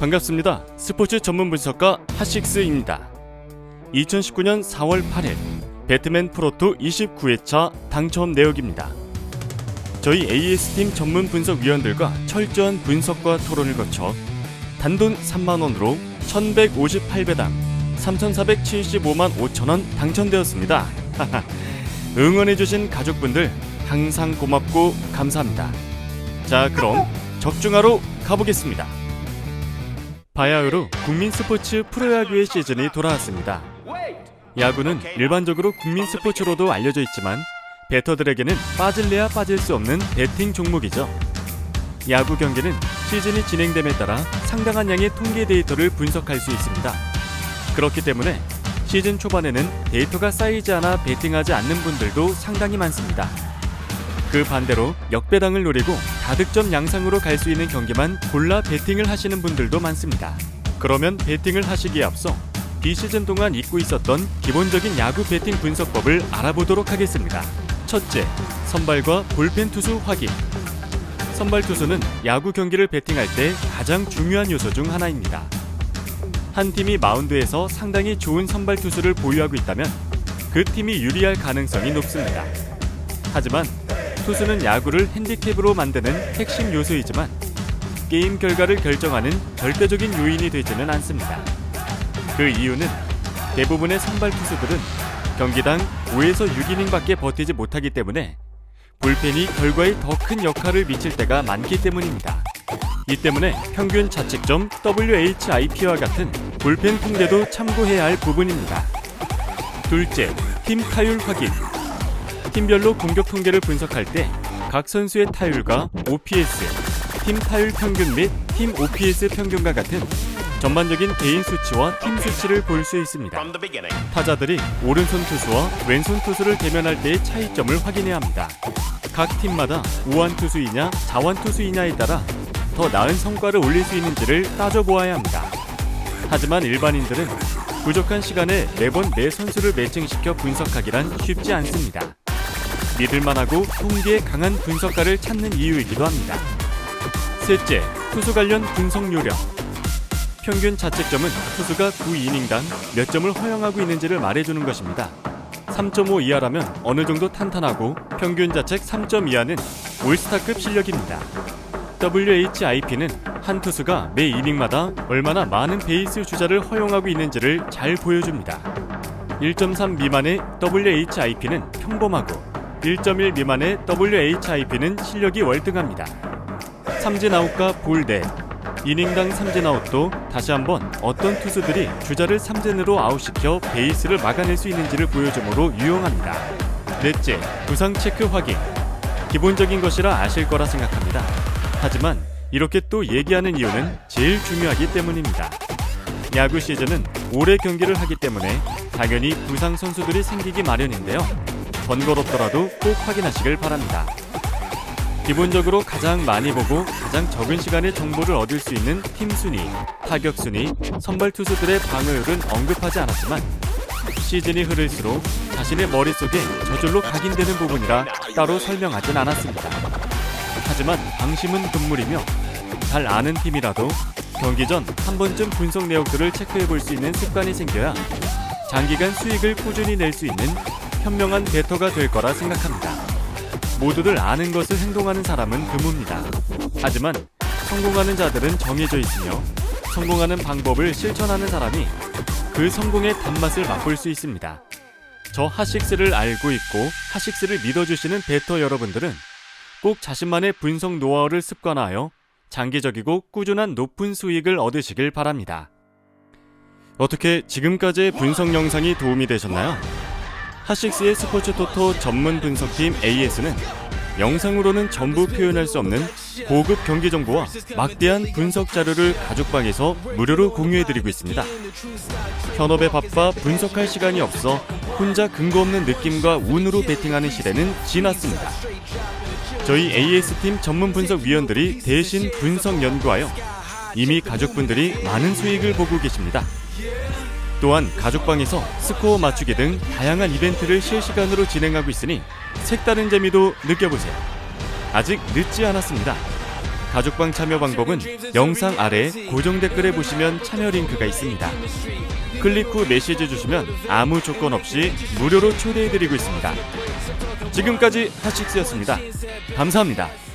반갑습니다. 스포츠 전문 분석가 핫식스입니다. 2019년 4월 8일 배트맨 프로토 29회차 당첨 내역입니다. 저희 AS팀 전문 분석위원들과 철저한 분석과 토론을 거쳐 단돈 3만원으로 1158배당 3475만 5천원 당첨되었습니다. 응원해주신 가족분들 항상 고맙고 감사합니다. 자 그럼 적중하러 가보겠습니다. 바야흐로 국민 스포츠 프로야구의 시즌이 돌아왔습니다. 야구는 일반적으로 국민 스포츠로도 알려져 있지만 배터들에게는 빠질래야 빠질 수 없는 배팅 종목이죠. 야구 경기는 시즌이 진행됨에 따라 상당한 양의 통계 데이터를 분석할 수 있습니다. 그렇기 때문에 시즌 초반에는 데이터가 쌓이지 않아 배팅하지 않는 분들도 상당히 많습니다. 그 반대로 역배당을 노리고 다득점 양상으로 갈 수 있는 경기만 골라 베팅을 하시는 분들도 많습니다. 그러면 베팅을 하시기에 앞서 비시즌 동안 잊고 있었던 기본적인 야구 베팅 분석법을 알아보도록 하겠습니다. 첫째, 선발과 볼펜 투수 확인. 선발 투수는 야구 경기를 베팅할 때 가장 중요한 요소 중 하나입니다. 한 팀이 마운드에서 상당히 좋은 선발 투수를 보유하고 있다면 그 팀이 유리할 가능성이 높습니다. 하지만 투수는 야구를 핸디캡으로 만드는 핵심 요소이지만 게임 결과를 결정하는 절대적인 요인이 되지는 않습니다. 그 이유는 대부분의 선발 투수들은 경기당 5에서 6이닝밖에 버티지 못하기 때문에 불펜이 결과에 더 큰 역할을 미칠 때가 많기 때문입니다. 이 때문에 평균 자책점 WHIP와 같은 불펜 통계도 참고해야 할 부분입니다. 둘째, 팀 타율 확인. 팀별로 공격 통계를 분석할 때 각 선수의 타율과 OPS, 팀 타율 평균 및 팀 OPS 평균과 같은 전반적인 개인 수치와 팀 수치를 볼 수 있습니다. 타자들이 오른손 투수와 왼손 투수를 대면할 때의 차이점을 확인해야 합니다. 각 팀마다 우완 투수이냐 자완 투수이냐에 따라 더 나은 성과를 올릴 수 있는지를 따져보아야 합니다. 하지만 일반인들은 부족한 시간에 매번 매 선수를 매칭시켜 분석하기란 쉽지 않습니다. 믿을만하고 통계에 강한 분석가를 찾는 이유이기도 합니다. 셋째, 투수 관련 분석 요령. 평균 자책점은 투수가 9이닝당 몇 점을 허용하고 있는지를 말해주는 것입니다. 3.5 이하라면 어느 정도 탄탄하고 평균 자책 3점 이하는 올스타급 실력입니다. WHIP는 한 투수가 매 이닝마다 얼마나 많은 베이스 주자를 허용하고 있는지를 잘 보여줍니다. 1.3 미만의 WHIP는 평범하고 1.1 미만의 WHIP는 실력이 월등합니다. 삼진 아웃과 볼넷, 이닝당 삼진 아웃도 다시 한번 어떤 투수들이 주자를 삼진으로 아웃시켜 베이스를 막아낼 수 있는지를 보여주므로 유용합니다. 넷째, 부상 체크 확인. 기본적인 것이라 아실 거라 생각합니다. 하지만 이렇게 또 얘기하는 이유는 제일 중요하기 때문입니다. 야구 시즌은 오래 경기를 하기 때문에 당연히 부상 선수들이 생기기 마련인데요. 번거롭더라도 꼭 확인하시길 바랍니다. 기본적으로 가장 많이 보고 가장 적은 시간에 정보를 얻을 수 있는 팀 순위, 타격 순위, 선발 투수들의 방어율은 언급하지 않았지만 시즌이 흐를수록 자신의 머릿속에 저절로 각인되는 부분이라 따로 설명하진 않았습니다. 하지만 방심은 금물이며 잘 아는 팀이라도 경기 전 한 번쯤 분석 내역들을 체크해 볼 수 있는 습관이 생겨야 장기간 수익을 꾸준히 낼 수 있는 현명한 베터가 될 거라 생각합니다. 모두들 아는 것을 행동하는 사람은 드뭅니다. 하지만 성공하는 자들은 정해져 있으며 성공하는 방법을 실천하는 사람이 그 성공의 단맛을 맛볼 수 있습니다. 저 하식스를 알고 있고 하식스를 믿어주시는 베터 여러분들은 꼭 자신만의 분석 노하우를 습관화하여 장기적이고 꾸준한 높은 수익을 얻으시길 바랍니다. 어떻게 지금까지의 분석 영상이 도움이 되셨나요? 하식스의 스포츠 토토 전문 분석팀 AS는 영상으로는 전부 표현할 수 없는 고급 경기 정보와 막대한 분석 자료를 가족방에서 무료로 공유해드리고 있습니다. 현업에 바빠 분석할 시간이 없어 혼자 근거 없는 느낌과 운으로 베팅하는 시대는 지났습니다. 저희 AS팀 전문 분석 위원들이 대신 분석 연구하여 이미 가족분들이 많은 수익을 보고 계십니다. 또한 가족방에서 스코어 맞추기 등 다양한 이벤트를 실시간으로 진행하고 있으니 색다른 재미도 느껴보세요. 아직 늦지 않았습니다. 가족방 참여 방법은 영상 아래 고정 댓글에 보시면 참여 링크가 있습니다. 클릭 후 메시지 주시면 아무 조건 없이 무료로 초대해드리고 있습니다. 지금까지 하식스였습니다. 감사합니다.